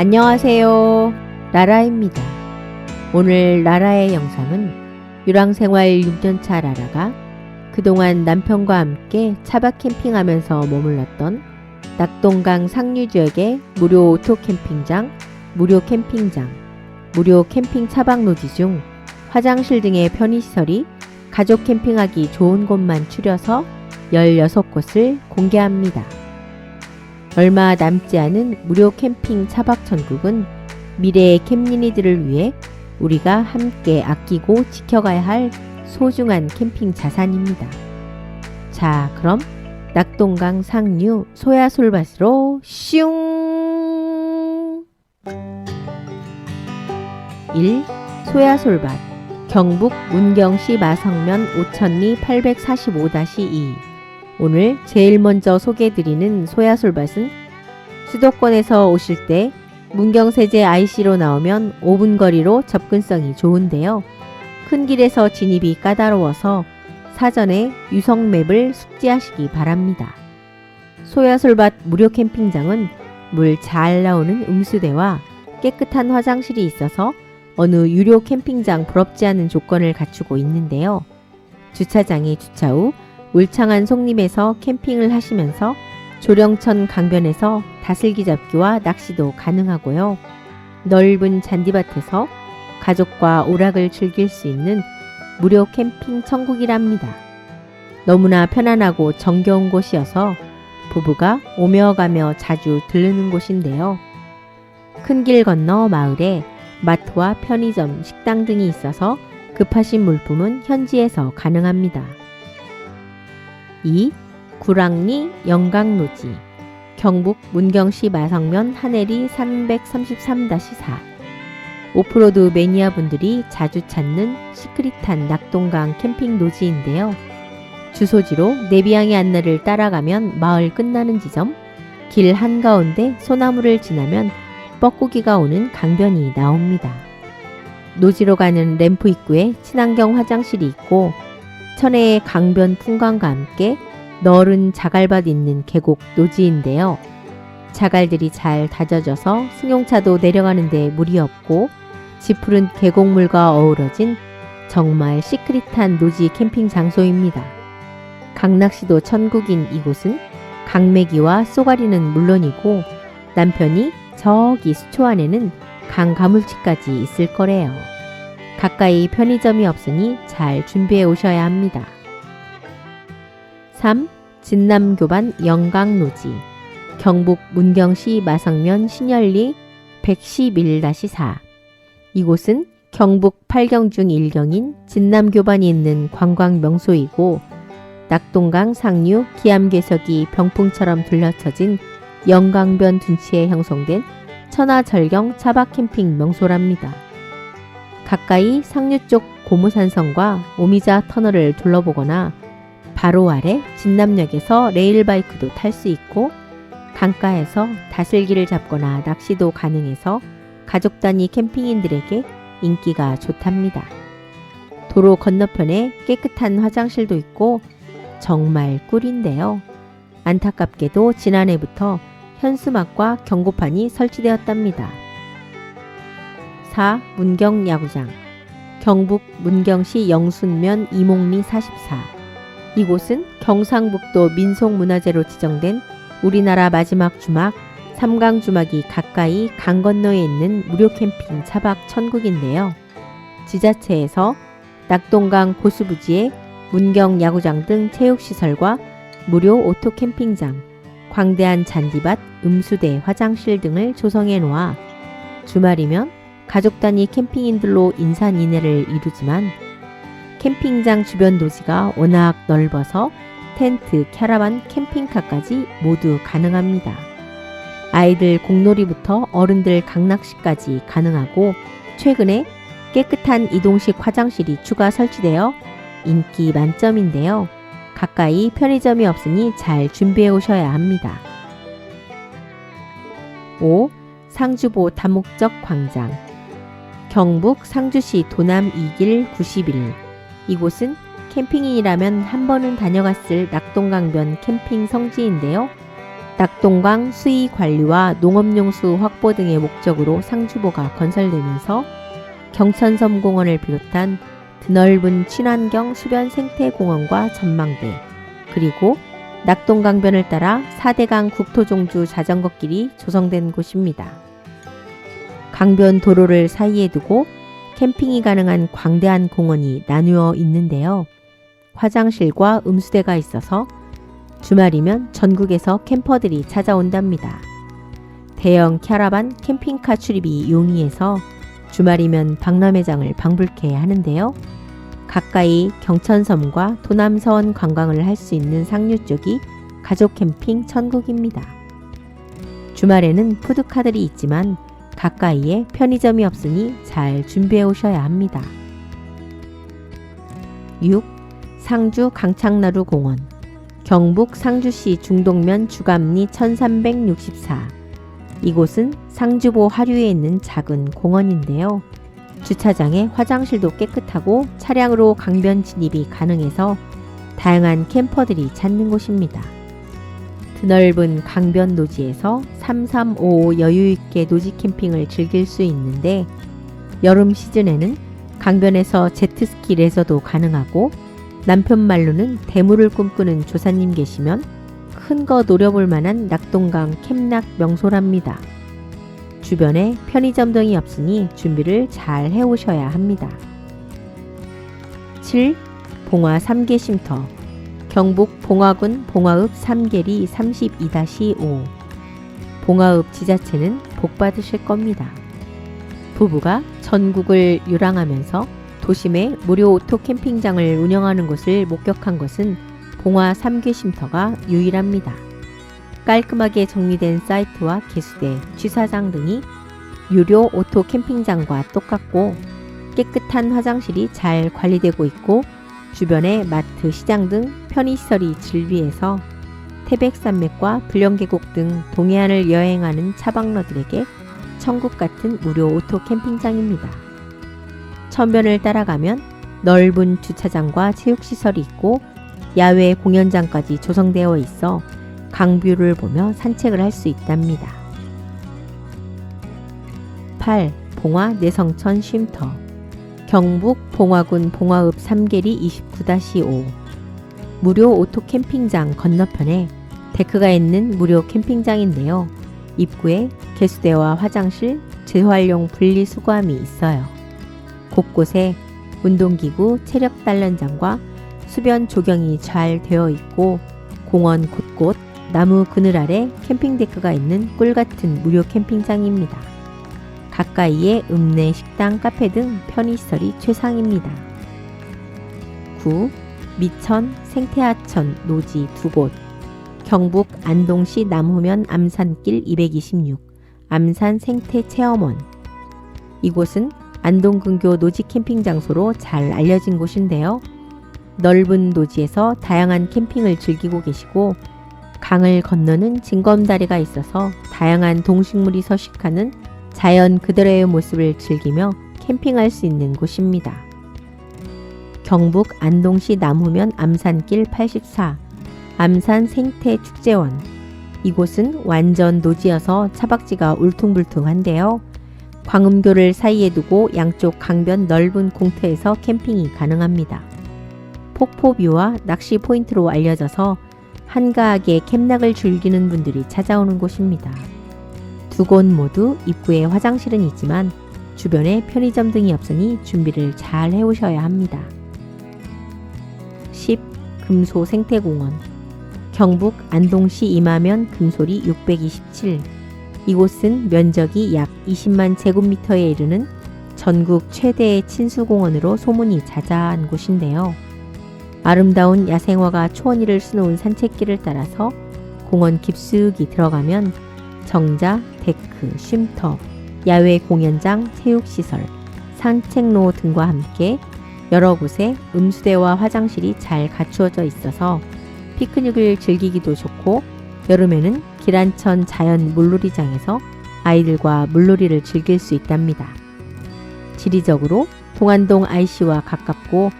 안녕하세요. 라라입니다. 오늘 라라의 영상은 유랑생활 6년차 라라가 그동안 남편과 함께 차박 캠핑하면서 머물렀던 낙동강 상류 지역의 무료 오토 캠핑장, 무료 캠핑장, 무료 캠핑 차박 노지 중 화장실 등의 편의시설이 가족 캠핑하기 좋은 곳만 추려서 16곳을 공개합니다. 얼마 남지 않은 무료 캠핑 차박 천국은 미래의 캠린이들을 위해 우리가 함께 아끼고 지켜가야 할 소중한 캠핑 자산입니다. 자, 그럼 낙동강 상류 소야솔밭으로 슝! 1. 소야솔밭 경북 문경시 마성면 오천리 845-2 오늘 제일 먼저 소개해드리는 소야솔밭은 수도권에서 오실 때 문경세제 IC로 나오면 5분 거리로 접근성이 좋은데요. 큰 길에서 진입이 까다로워서 사전에 유성맵을 숙지하시기 바랍니다. 소야솔밭 무료 캠핑장은 물 잘 나오는 음수대와 깨끗한 화장실이 있어서 어느 유료 캠핑장 부럽지 않은 조건을 갖추고 있는데요. 주차장이 주차 후 울창한 속림에서 캠핑을 하시면서 조령천 강변에서 다슬기 잡기와 낚시도 가능하고요. 넓은 잔디밭에서 가족과 오락을 즐길 수 있는 무료 캠핑 천국이랍니다. 너무나 편안하고 정겨운 곳이어서 부부가 오며 가며 자주 들르는 곳인데요. 큰 길 건너 마을에 마트와 편의점, 식당 등이 있어서 급하신 물품은 현지에서 가능합니다. 2. 구랑리 영강노지 경북 문경시 마성면 하내리 333-4 오프로드 매니아 분들이 자주 찾는 시크릿한 낙동강 캠핑 노지인데요. 주소지로 내비양의 안내를 따라가면 마을 끝나는 지점, 길 한가운데 소나무를 지나면 뻐꾸기가 오는 강변이 나옵니다. 노지로 가는 램프 입구에 친환경 화장실이 있고 천혜의 강변 풍광과 함께 넓은 자갈밭 있는 계곡 노지인데요. 자갈들이 잘 다져져서 승용차도 내려가는데 무리 없고 지푸른 계곡물과 어우러진 정말 시크릿한 노지 캠핑 장소입니다. 강낚시도 천국인 이곳은 강매기와 쏘가리는 물론이고 남편이 저기 수초 안에는 강 가물치까지 있을 거래요. 가까이 편의점이 없으니 잘 준비해 오셔야 합니다. 3. 진남교반 영강노지 경북 문경시 마성면 신열리 111-4 이곳은 경북 팔경중 일경인 진남교반이 있는 관광 명소이고 낙동강 상류 기암괴석이 병풍처럼 둘러쳐진 영강변 둔치에 형성된 천하절경 차박 캠핑 명소랍니다. 가까이 상류 쪽 고무산성과 오미자 터널을 둘러보거나 바로 아래 진남역에서 레일바이크도 탈 수 있고 강가에서 다슬기를 잡거나 낚시도 가능해서 가족 단위 캠핑인들에게 인기가 좋답니다. 도로 건너편에 깨끗한 화장실도 있고 정말 꿀인데요. 안타깝게도 지난해부터 현수막과 경고판이 설치되었답니다. 4. 문경 야구장 경북 문경시 영순면 이목리 44 이곳은 경상북도 민속문화재로 지정된 우리나라 마지막 주막 삼강 주막이 가까이 강 건너에 있는 무료 캠핑 차박 천국인데요. 지자체에서 낙동강 고수부지에 문경 야구장 등 체육시설과 무료 오토 캠핑장, 광대한 잔디밭, 음수대, 화장실 등을 조성해 놓아 주말이면 가족 단위 캠핑인들로 인산인해를 이루지만 캠핑장 주변 노지가 워낙 넓어서 텐트, 캐러반, 캠핑카까지 모두 가능합니다. 아이들 공놀이부터 어른들 강낚시까지 가능하고 최근에 깨끗한 이동식 화장실이 추가 설치되어 인기 만점인데요. 가까이 편의점이 없으니 잘 준비해 오셔야 합니다. 5. 상주보 다목적 광장 경북 상주시 도남 2길 91 이곳은 캠핑인이라면 한 번은 다녀갔을 낙동강변 캠핑 성지인데요. 낙동강 수위 관리와 농업용수 확보 등의 목적으로 상주보가 건설되면서 경천섬공원을 비롯한 드넓은 친환경 수변 생태공원과 전망대, 그리고 낙동강변을 따라 4대강 국토종주 자전거길이 조성된 곳입니다. 강변 도로를 사이에 두고 캠핑이 가능한 광대한 공원이 나누어 있는데요. 화장실과 음수대가 있어서 주말이면 전국에서 캠퍼들이 찾아온답니다. 대형 캐러반 캠핑카 출입이 용이해서 주말이면 박람회장을 방불케 하는데요. 가까이 경천섬과 도남서원 관광을 할 수 있는 상류 쪽이 가족 캠핑 천국입니다. 주말에는 푸드카들이 있지만 가까이에 편의점이 없으니 잘 준비해 오셔야 합니다. 6. 상주 강창나루 공원 경북 상주시 중동면 주감리 1364 이곳은 상주보 하류에 있는 작은 공원인데요. 주차장에 화장실도 깨끗하고 차량으로 강변 진입이 가능해서 다양한 캠퍼들이 찾는 곳입니다. 드넓은 강변 노지에서 3355 여유있게 노지 캠핑을 즐길 수 있는데 여름 시즌에는 강변에서 제트스키 레저도 가능하고 남편 말로는 대물을 꿈꾸는 조사님 계시면 큰 거 노려볼 만한 낙동강 캠낙 명소랍니다. 주변에 편의점 등이 없으니 준비를 잘 해오셔야 합니다. 7. 봉화 3개 쉼터 경북 봉화군 봉화읍 3계리 32-5 봉화읍 지자체는 복 받으실 겁니다. 부부가 전국을 유랑하면서 도심에 무료 오토 캠핑장을 운영하는 곳을 목격한 것은 봉화 3개 쉼터가 유일합니다. 깔끔하게 정리된 사이트와 개수대, 취사장 등이 유료 오토 캠핑장과 똑같고 깨끗한 화장실이 잘 관리되고 있고 주변에 마트, 시장 등 편의시설이 즐비해서 태백산맥과 불령계곡 등 동해안을 여행하는 차박러들에게 천국 같은 무료 오토 캠핑장입니다. 천변을 따라가면 넓은 주차장과 체육시설이 있고 야외 공연장까지 조성되어 있어 강뷰를 보며 산책을 할 수 있답니다. 8. 봉화 내성천 쉼터 경북 봉화군 봉화읍 3계리 29-5 무료 오토 캠핑장 건너편에 데크가 있는 무료 캠핑장인데요. 입구에 개수대와 화장실, 재활용 분리수거함이 있어요. 곳곳에 운동기구, 체력 단련장과 수변 조경이 잘 되어 있고 공원 곳곳 나무 그늘 아래 캠핑 데크가 있는 꿀 같은 무료 캠핑장입니다. 가까이에 읍내 식당, 카페 등 편의시설이 최상입니다. 9. 미천, 생태하천, 노지 두 곳. 경북 안동시 남후면 암산길 226, 암산 생태체험원. 이곳은 안동근교 노지 캠핑 장소로 잘 알려진 곳인데요. 넓은 노지에서 다양한 캠핑을 즐기고 계시고 강을 건너는 징검다리가 있어서 다양한 동식물이 서식하는 자연 그대로의 모습을 즐기며 캠핑할 수 있는 곳입니다. 경북 안동시 남후면 암산길 84 암산 생태축제원 이곳은 완전 노지여서 차박지가 울퉁불퉁한데요. 광음교를 사이에 두고 양쪽 강변 넓은 공터에서 캠핑이 가능합니다. 폭포뷰와 낚시 포인트로 알려져서 한가하게 캠락을 즐기는 분들이 찾아오는 곳입니다. 두 곳 모두 입구에 화장실은 있지만 주변에 편의점 등이 없으니 준비를 잘 해오셔야 합니다. 10. 금소 생태공원 경북 안동시 이마면 금소리 627 이곳은 면적이 약 20만 제곱미터에 이르는 전국 최대의 친수공원으로 소문이 자자한 곳인데요. 아름다운 야생화가 초원위를 수놓은 산책길을 따라서 공원 깊숙이 들어가면 정자, 데크, 쉼터, 야외 공연장, 체육시설, 산책로 등과 함께 여러 곳에 음수대와 화장실이 잘 갖추어져 있어서 피크닉을 즐기기도 좋고 여름에는 기란천 자연 물놀이장에서 아이들과 물놀이를 즐길 수 있답니다. 지리적으로 동안동 IC와 가깝고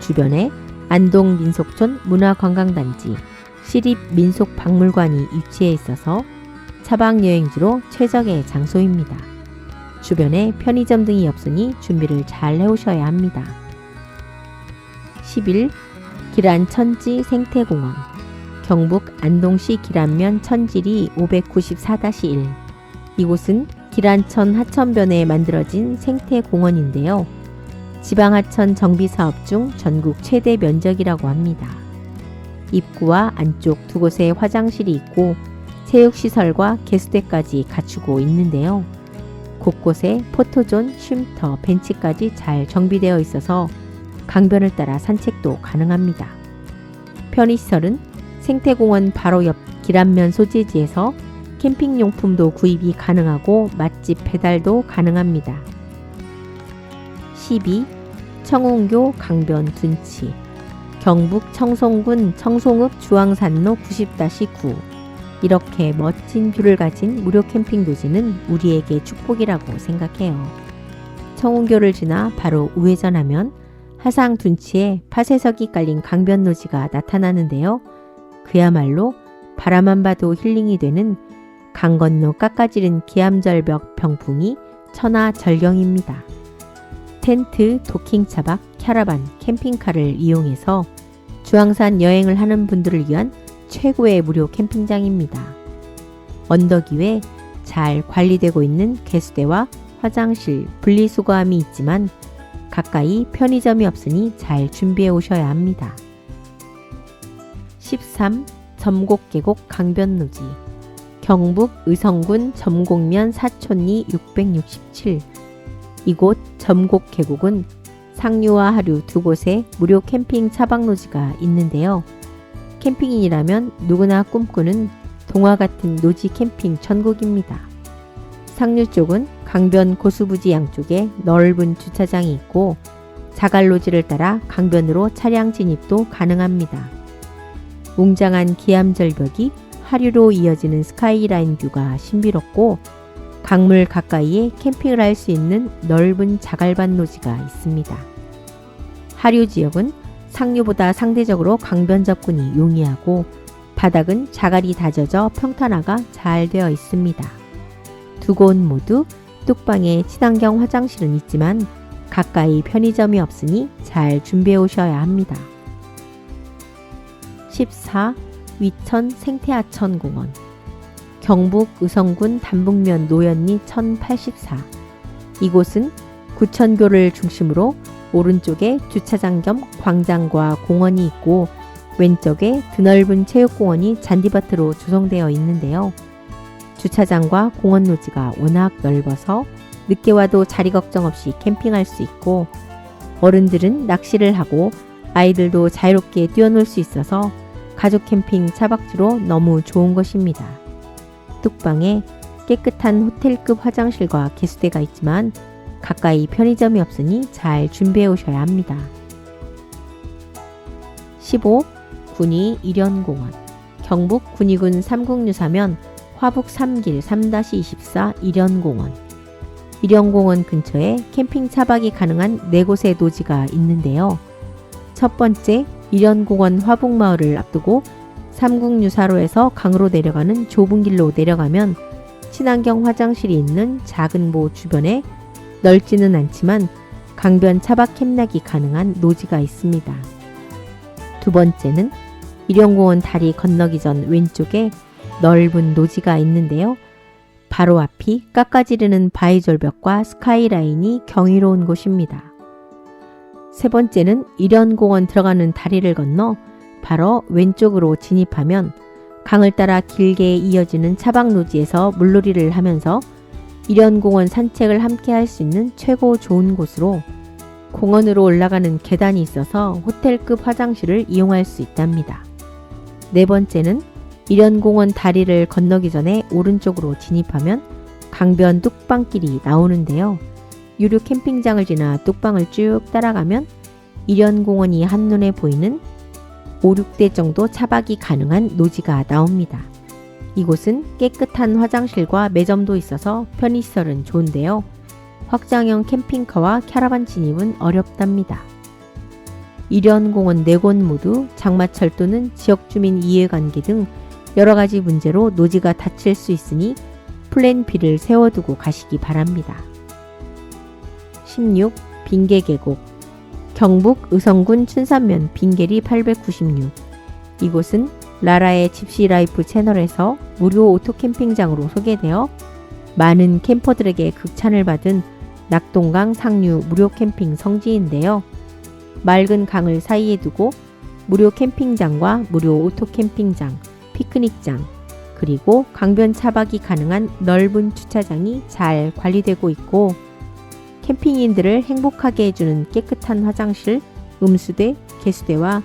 주변에 안동 민속촌 문화관광단지, 시립 민속 박물관이 위치해 있어서 차박 여행지로 최적의 장소입니다. 주변에 편의점 등이 없으니 준비를 잘 해오셔야 합니다. 11. 기란 천지 생태공원 경북 안동시 기란면 천지리 594-1 이곳은 기란천 하천변에 만들어진 생태공원인데요. 지방하천 정비사업 중 전국 최대 면적이라고 합니다. 입구와 안쪽 두 곳에 화장실이 있고 체육시설과 개수대까지 갖추고 있는데요. 곳곳에 포토존, 쉼터, 벤치까지 잘 정비되어 있어서 강변을 따라 산책도 가능합니다. 편의시설은 생태공원 바로 옆 기란면 소재지에서 캠핑용품도 구입이 가능하고 맛집 배달도 가능합니다. 12. 청운교 강변 둔치 경북 청송군 청송읍 주황산로 90-9 이렇게 멋진 뷰를 가진 무료 캠핑 도시는 우리에게 축복이라고 생각해요. 청운교를 지나 바로 우회전하면 하상 둔치에 파쇄석이 깔린 강변 노지가 나타나는데요. 그야말로 바라만 봐도 힐링이 되는 강 건너 깎아지른 기암절벽 병풍이 천하 절경입니다. 텐트, 도킹 차박, 캐러반, 캠핑카를 이용해서 주황산 여행을 하는 분들을 위한 최고의 무료 캠핑장입니다. 언덕 위에 잘 관리되고 있는 개수대와 화장실, 분리수거함이 있지만 가까이 편의점이 없으니 잘 준비해 오셔야 합니다. 13. 점곡계곡 강변노지 경북 의성군 점곡면 사촌리 667 이곳 점곡계곡은 상류와 하류 두 곳에 무료 캠핑 차박노지가 있는데요. 캠핑인이라면 누구나 꿈꾸는 동화 같은 노지 캠핑 천국입니다. 상류 쪽은 강변 고수부지 양쪽에 넓은 주차장이 있고 자갈로지를 따라 강변으로 차량 진입도 가능합니다. 웅장한 기암절벽이 하류로 이어지는 스카이라인 뷰가 신비롭고 강물 가까이에 캠핑을 할 수 있는 넓은 자갈밭 노지가 있습니다. 하류 지역은 상류보다 상대적으로 강변 접근이 용이하고 바닥은 자갈이 다져져 평탄화가 잘 되어 있습니다. 두 곳 모두 뚝방에 친환경 화장실은 있지만 가까이 편의점이 없으니 잘 준비해 오셔야 합니다. 14. 위천 생태하천공원 경북 의성군 담북면 노연리 1084 이곳은 구천교를 중심으로 오른쪽에 주차장 겸 광장과 공원이 있고 왼쪽에 드넓은 체육공원이 잔디밭으로 조성되어 있는데요. 주차장과 공원 노지가 워낙 넓어서 늦게 와도 자리 걱정 없이 캠핑할 수 있고 어른들은 낚시를 하고 아이들도 자유롭게 뛰어놀 수 있어서 가족 캠핑 차박지로 너무 좋은 것입니다. 뚝방에 깨끗한 호텔급 화장실과 개수대가 있지만 가까이 편의점이 없으니 잘 준비해 오셔야 합니다. 15. 군위 일연공원 경북 군위군 삼국유사면 화북 3길 3-24 일연공원 일연공원 근처에 캠핑 차박이 가능한 네 곳의 노지가 있는데요. 첫 번째 일연공원 화북마을을 앞두고 삼국유사로에서 강으로 내려가는 좁은 길로 내려가면 친환경 화장실이 있는 작은 모 주변에 넓지는 않지만 강변 차박 캠락이 가능한 노지가 있습니다. 두 번째는 일영공원 다리 건너기 전 왼쪽에 넓은 노지가 있는데요. 바로 앞이 깎아지르는 바위절벽과 스카이라인이 경이로운 곳입니다. 세 번째는 일연공원 들어가는 다리를 건너 바로 왼쪽으로 진입하면 강을 따라 길게 이어지는 차박노지에서 물놀이를 하면서 일연공원 산책을 함께 할 수 있는 최고 좋은 곳으로 공원으로 올라가는 계단이 있어서 호텔급 화장실을 이용할 수 있답니다. 네 번째는 일연공원 다리를 건너기 전에 오른쪽으로 진입하면 강변 뚝방길이 나오는데요. 유료 캠핑장을 지나 뚝방을 쭉 따라가면 일연공원이 한눈에 보이는 5, 6대 정도 차박이 가능한 노지가 나옵니다. 이곳은 깨끗한 화장실과 매점도 있어서 편의시설은 좋은데요. 확장형 캠핑카와 캐러반 진입은 어렵답니다. 일연공원 네곳 모두 장마철 또는 지역주민 이해관계 등 여러 가지 문제로 노지가 닫힐 수 있으니 플랜 B를 세워두고 가시기 바랍니다. 16. 빙계 계곡 경북 의성군 춘산면 빙계리 896 이곳은 라라의 집시 라이프 채널에서 무료 오토 캠핑장으로 소개되어 많은 캠퍼들에게 극찬을 받은 낙동강 상류 무료 캠핑 성지인데요. 맑은 강을 사이에 두고 무료 캠핑장과 무료 오토 캠핑장, 피크닉장, 그리고 강변 차박이 가능한 넓은 주차장이 잘 관리되고 있고 캠핑인들을 행복하게 해주는 깨끗한 화장실, 음수대, 개수대와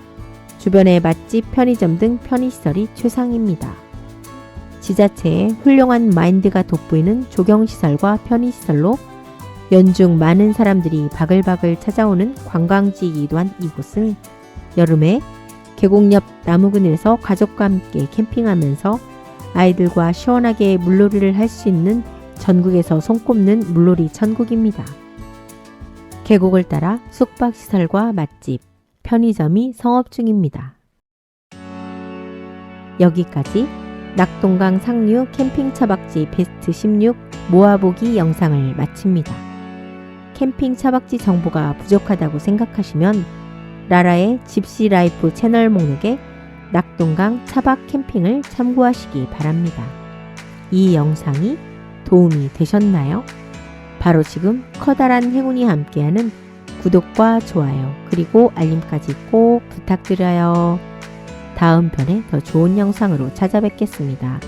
주변의 맛집, 편의점 등 편의시설이 최상입니다. 지자체의 훌륭한 마인드가 돋보이는 조경시설과 편의시설로 연중 많은 사람들이 바글바글 찾아오는 관광지이기도 한 이곳은 여름에 계곡 옆 나무근에서 가족과 함께 캠핑하면서 아이들과 시원하게 물놀이를 할 수 있는 전국에서 손꼽는 물놀이 천국입니다. 계곡을 따라 숙박시설과 맛집, 편의점이 성업 중입니다. 여기까지 낙동강 상류 캠핑 차박지 베스트 16 모아보기 영상을 마칩니다. 캠핑 차박지 정보가 부족하다고 생각하시면 라라의 집시 라이프 채널 목록에 낙동강 차박 캠핑을 참고하시기 바랍니다. 이 영상이 도움이 되셨나요? 바로 지금 커다란 행운이 함께하는 구독과 좋아요 그리고 알림까지 꼭 부탁드려요. 다음 편에 더 좋은 영상으로 찾아뵙겠습니다.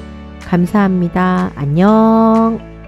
감사합니다. 안녕.